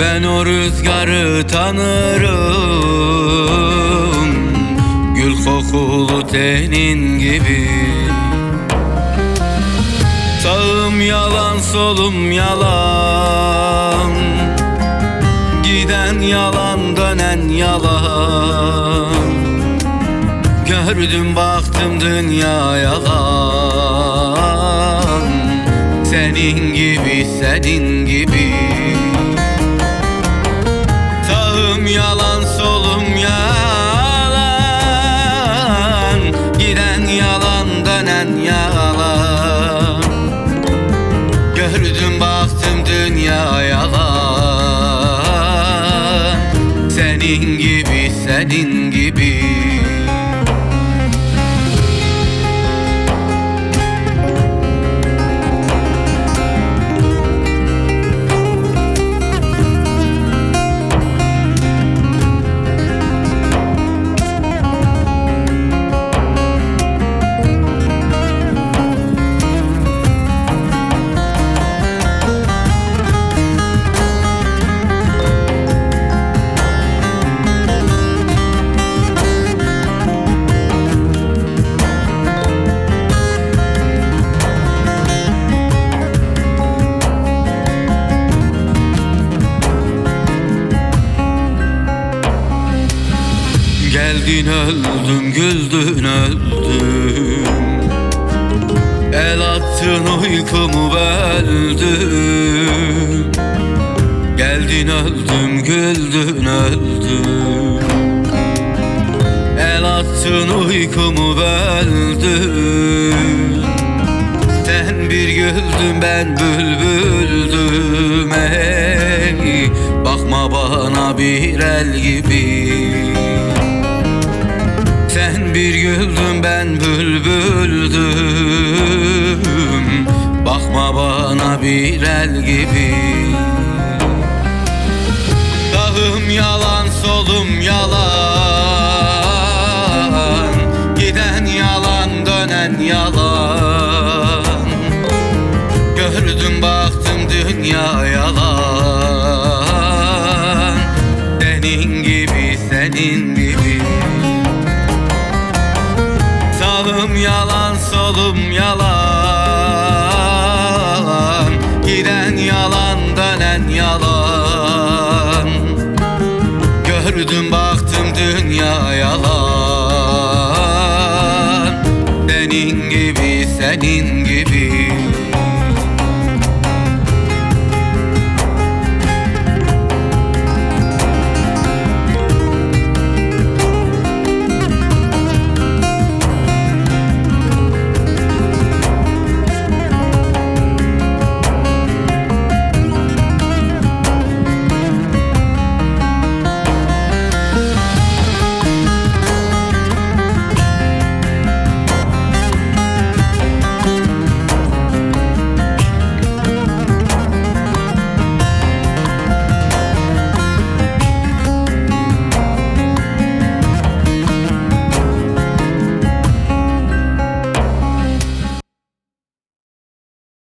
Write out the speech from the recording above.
ben o rüzgarı tanırım. Gül kokulu tenin gibi. Sağım yalan solum yalan. Giden yalan dönen yalan. Gördüm baktım dünya yalan Senin gibi senin gibi Senin gibi senin gibi Geldin öldüm güldün öldüm El attın uykumu böldün. Geldin öldüm güldün öldüm El attın uykumu böldün. Sen bir güldün ben bülbüldüm. Ey Bakma bana bir el gibi bir güldün ben bülbüldüm. Bakma bana bir el gibi. Sağım yalan solum yalan. Giden yalan dönen yalan Sağım yalan solum yalan. Giden yalan dönen yalan. Gördüm baktım dünya yalan. Senin gibi senin gibi